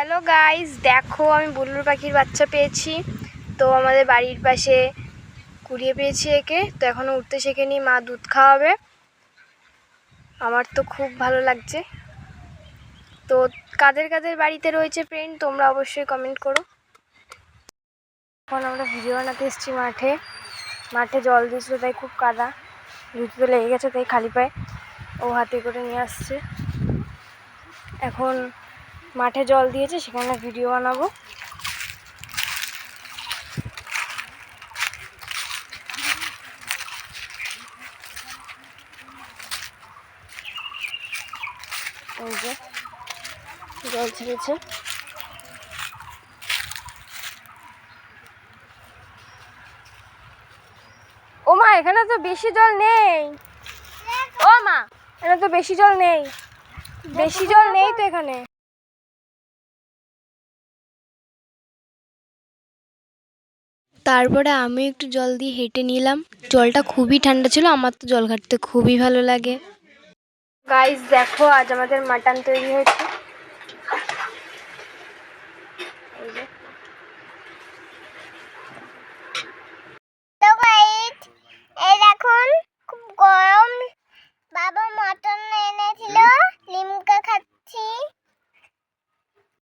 Hello guys দেখো, আমি বুলুর পাখির বাচ্চা পেয়েছি। তো আমাদের বাড়ির পাশে কুড়িয়ে পেয়েছি একে। তো এখনও উঠতে শেখে শেখেনি, মা দুধ খাওয়াবে। আমার তো খুব ভালো লাগছে। তো কাদের কাদের বাড়িতে রয়েছে ফ্রেন্ড তোমরা অবশ্যই কমেন্ট করো। এখন আমরা ভিডিও বানাতে এসেছি মাঠে। মাঠে জল দিয়েছিল, তাই খুব কাদা। জুতোতে লেগে গেছে, তাই খালি পায়ে ও হাতে করে নিয়ে আসছে। এখন মাঠে জল দিয়েছে, সেখানে ভিডিও বানাবো। জল ছেড়েছে। ও মা, এখানে তো বেশি জল নেই। ও মা, এখানে তো বেশি জল নেই। বেশি জল নেই তো এখানে। তারপরে আমি একটু জল দিয়ে হেঁটে নিলাম। জলটা খুবই ঠান্ডা ছিল, আমার তো জল ঘাটতে খুবই ভালো লাগে। গাইস দেখো, আজ আমাদের মাটন তৈরি হয়েছে।